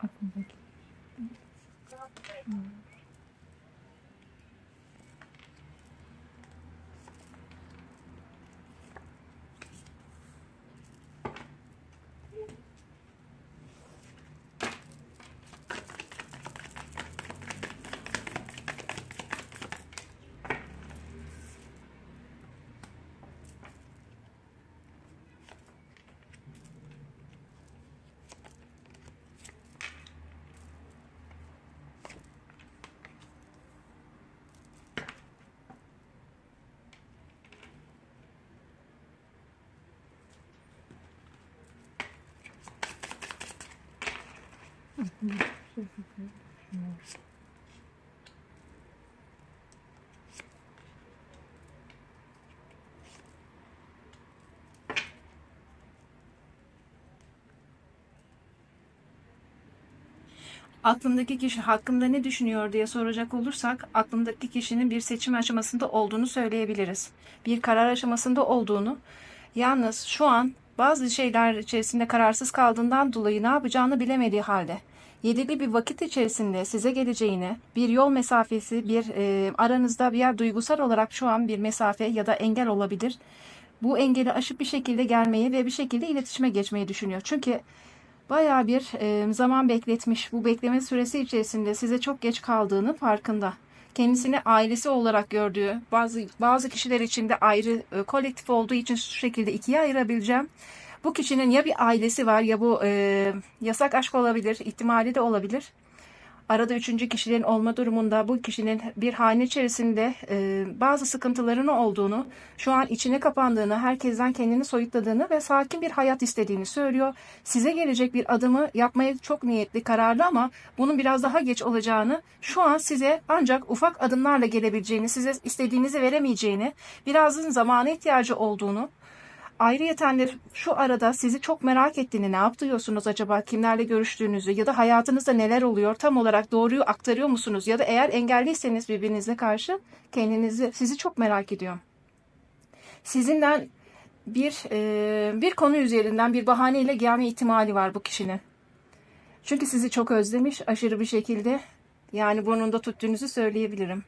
Aklımdaki. Aklımdaki Aklımdaki kişi hakkında ne düşünüyor diye soracak olursak aklımdaki kişinin bir seçim aşamasında olduğunu söyleyebiliriz. Bir karar aşamasında olduğunu. Yalnız şu an bazı şeyler içerisinde kararsız kaldığından dolayı ne yapacağını bilemediği halde yedili bir vakit içerisinde size geleceğini, bir yol mesafesi, bir e, aranızda bir yer duygusal olarak şu an bir mesafe ya da engel olabilir. Bu engeli aşıp bir şekilde gelmeyi ve bir şekilde iletişime geçmeyi düşünüyor. Çünkü bayağı bir e, zaman bekletmiş. Bu bekleme süresi içerisinde size çok geç kaldığını farkında. Kendisini ailesi olarak gördüğü, bazı bazı kişiler için de ayrı e, kolektif olduğu için şu şekilde ikiye ayırabileceğim. Bu kişinin ya bir ailesi var ya bu e, yasak aşk olabilir, ihtimali de olabilir. Arada üçüncü kişilerin olma durumunda bu kişinin bir hane içerisinde e, bazı sıkıntılarının olduğunu, şu an içine kapandığını, herkesten kendini soyutladığını ve sakin bir hayat istediğini söylüyor. Size gelecek bir adımı yapmaya çok niyetli, kararlı ama bunun biraz daha geç olacağını, şu an size ancak ufak adımlarla gelebileceğini, size istediğinizi veremeyeceğini, birazın zamana ihtiyacı olduğunu, Ayrıyeten de şu arada sizi çok merak ettiğini, ne yapıyorsunuz acaba, kimlerle görüştüğünüzü ya da hayatınızda neler oluyor tam olarak doğruyu aktarıyor musunuz? Ya da eğer engelliyseniz birbirinize karşı kendinizi, sizi çok merak ediyor. Sizinden bir e, bir konu üzerinden bir bahaneyle gelme ihtimali var bu kişinin. Çünkü sizi çok özlemiş aşırı bir şekilde. Yani burnunda tuttuğunuzu söyleyebilirim.